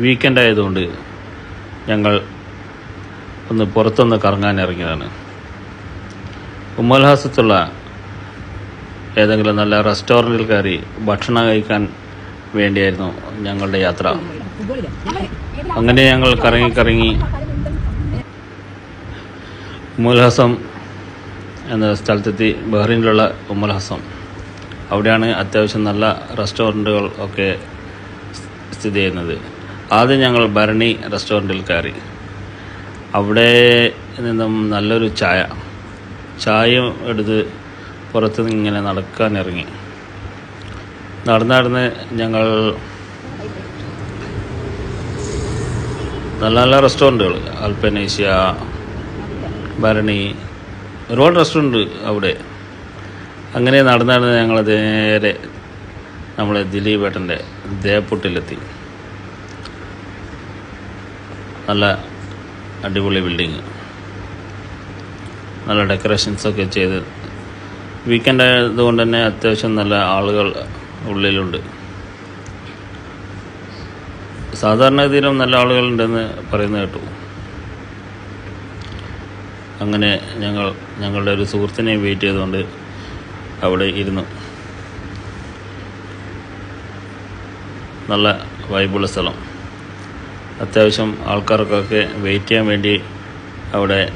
Weekend ആയതുകൊണ്ട് ഞങ്ങൾ ഒന്ന് പുറത്തൊന്ന് കറങ്ങാൻ ഇറങ്ങിയതാണ്. ഉമ്മൽഹാസത്തുള്ള ഏതെങ്കിലും നല്ല റെസ്റ്റോറന്റിൽ കയറി ഭക്ഷണം കഴിക്കാൻ വേണ്ടിയായിരുന്നു ഞങ്ങളുടെ യാത്ര. അങ്ങനെ ഞങ്ങൾ കറങ്ങി കറങ്ങി ഉമ്മൽഹാസം എന്ന സ്ഥലത്തെത്തി ബഹ്റൈനിലുള്ള ഉമ്മൽഹാസം. അവിടെയാണ് അത്യാവശ്യം നല്ല റെസ്റ്റോറന്റുകൾ ഒക്കെ സ്ഥിതി ചെയ്യുന്നത്. ആദ്യം ഞങ്ങൾ ഭരണി റെസ്റ്റോറന്റിൽ കയറി. അവിടെ നിന്നും നല്ലൊരു ചായ. ചായ എടുത്ത് പുറത്ത് ഇങ്ങനെ നടക്കാൻ ഇറങ്ങി. നടന്ന് ഞങ്ങൾ നല്ല നല്ല റെസ്റ്റോറന്റുകൾ. അൽപ്പനേഷ്യ ഭരണി ഒരുപാട് റെസ്റ്റോറന്റ് അവിടെ. അങ്ങനെ നടന്ന് നടന്ന് ഞങ്ങൾ നേരെ നമ്മളെ ദിലീപ് ഏട്ടന്റെ ദേപ്പുട്ടിലെത്തി നല്ല അടിപൊളി ബിൽഡിങ് നല്ല ഡെക്കറേഷൻസൊക്കെ ചെയ്ത്. വീക്കെൻഡ് ആയതുകൊണ്ട് തന്നെ അത്യാവശ്യം നല്ല ആളുകൾ ഉള്ളിലുണ്ട്. സാധാരണഗതിയിലും നല്ല ആളുകളുണ്ടെന്ന് പറയുന്ന കേട്ടു. അങ്ങനെ ഞങ്ങൾ ഞങ്ങളുടെ ഒരു സുഹൃത്തിനെ വെയിറ്റ് ചെയ്തുകൊണ്ട് അവിടെ ഇരുന്നു. നല്ല വൈബുള്ള സ്ഥലം. അത്യാവശ്യം ആൾക്കാർക്കൊക്കെ വെയിറ്റ് ചെയ്യാൻ വേണ്ടി അവിടെ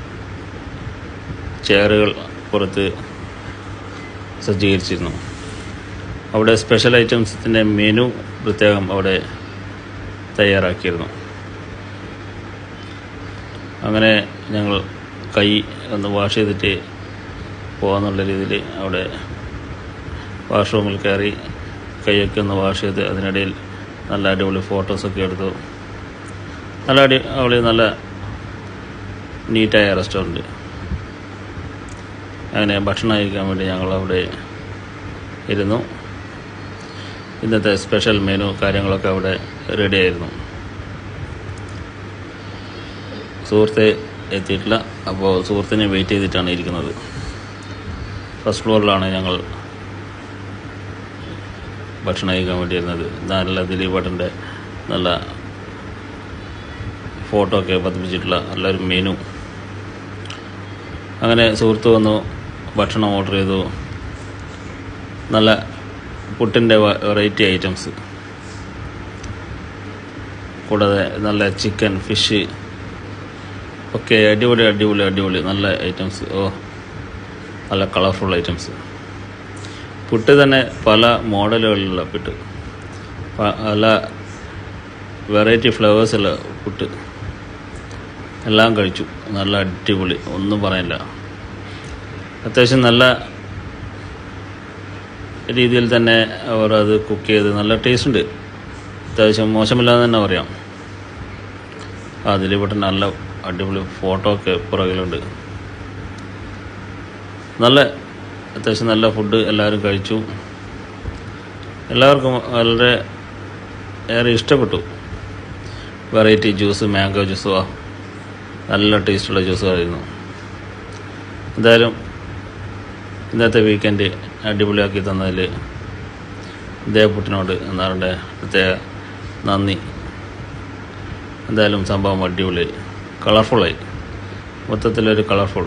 ചെയറുകൾ പുറത്ത് സജ്ജീകരിച്ചിരുന്നു. അവിടെ സ്പെഷ്യൽ ഐറ്റംസിന്റെ മെനു പ്രത്യേകം അവിടെ തയ്യാറാക്കിയിരുന്നു. അങ്ങനെ ഞങ്ങൾ കൈ ഒന്ന് വാഷ് ചെയ്തിട്ട് പോകാന്നുള്ള രീതിയിൽ അവിടെ വാഷ്റൂമിൽ കയറി കൈയൊക്കെ ഒന്ന് വാഷ് ചെയ്ത് അതിനിടയിൽ നല്ല അടിപൊളി ഫോട്ടോസൊക്കെ എടുത്തു. നല്ല അടി അവിടെ നല്ല നീറ്റായ റെസ്റ്റോറന്റ് അങ്ങനെ ഭക്ഷണം കഴിക്കാൻ വേണ്ടി ഞങ്ങൾ അവിടെ ഇരുന്നു. ഇന്നത്തെ സ്പെഷ്യൽ മെനു കാര്യങ്ങളൊക്കെ അവിടെ റെഡി ആയിരുന്നു. സുഹൃത്തെ എത്തിയിട്ടില്ല. അപ്പോൾ സുഹൃത്തിനെ വെയിറ്റ് ചെയ്തിട്ടാണ് ഇരിക്കുന്നത്. ഫസ്റ്റ് ഫ്ലോറിലാണ് ഞങ്ങൾ ഭക്ഷണം കഴിക്കാൻ വേണ്ടിയിരുന്നത് നല്ല ദിലീപ് ഭട്ടന്റെ നല്ല ഫോട്ടോ ഒക്കെ പതിപ്പിച്ചിട്ടുള്ള നല്ലൊരു മെനു അങ്ങനെ സുഹൃത്ത് വന്നു ഭക്ഷണം ഓർഡർ ചെയ്തു. നല്ല പുട്ടിന്റെ വെറൈറ്റി ഐറ്റംസ് കൂടാതെ നല്ല ചിക്കൻ ഫിഷ് ഒക്കെ അടിപൊളി അടിപൊളി അടിപൊളി നല്ല ഐറ്റംസ് ഓ നല്ല കളർഫുൾ ഐറ്റംസ് പുട്ട് തന്നെ പല മോഡലുകളിലുള്ള പുട്ട്. പല വെറൈറ്റി ഫ്ലേവേഴ്സുള്ള പുട്ട്. എല്ലാം കഴിച്ചു. നല്ല അടിപൊളി. ഒന്നും പറയാനില്ല അത്യാവശ്യം നല്ല രീതിയിൽ തന്നെ അവർ അത് കുക്ക് ചെയ്ത് നല്ല ടേസ്റ്റ് ഉണ്ട്. അത്യാവശ്യം മോശമില്ലാന്ന് തന്നെ പറയാം. അതിലിവിടെ നല്ല അടിപൊളി ഫോട്ടോ ഒക്കെ പുറകിലുണ്ട്. നല്ല അത്യാവശ്യം നല്ല ഫുഡ് എല്ലാവരും കഴിച്ചു. എല്ലാവർക്കും വളരെ ഏറെ ഇഷ്ടപ്പെട്ടു. വെറൈറ്റി ജ്യൂസ് മാംഗോ ജ്യൂസോ നല്ല ടേസ്റ്റുള്ള ജ്യൂസുകളായിരുന്നു. എന്തായാലും ഇന്നത്തെ വീക്കെൻഡ് അടിപൊളിയാക്കി തന്നതിൽ ദേവപുട്ടിനോട് എന്നാറിന്റെ പ്രത്യേക നന്ദി. എന്തായാലും സംഭവം അടിപൊളി. കളർഫുള്ളായി മൊത്തത്തിലൊരു കളർഫുൾ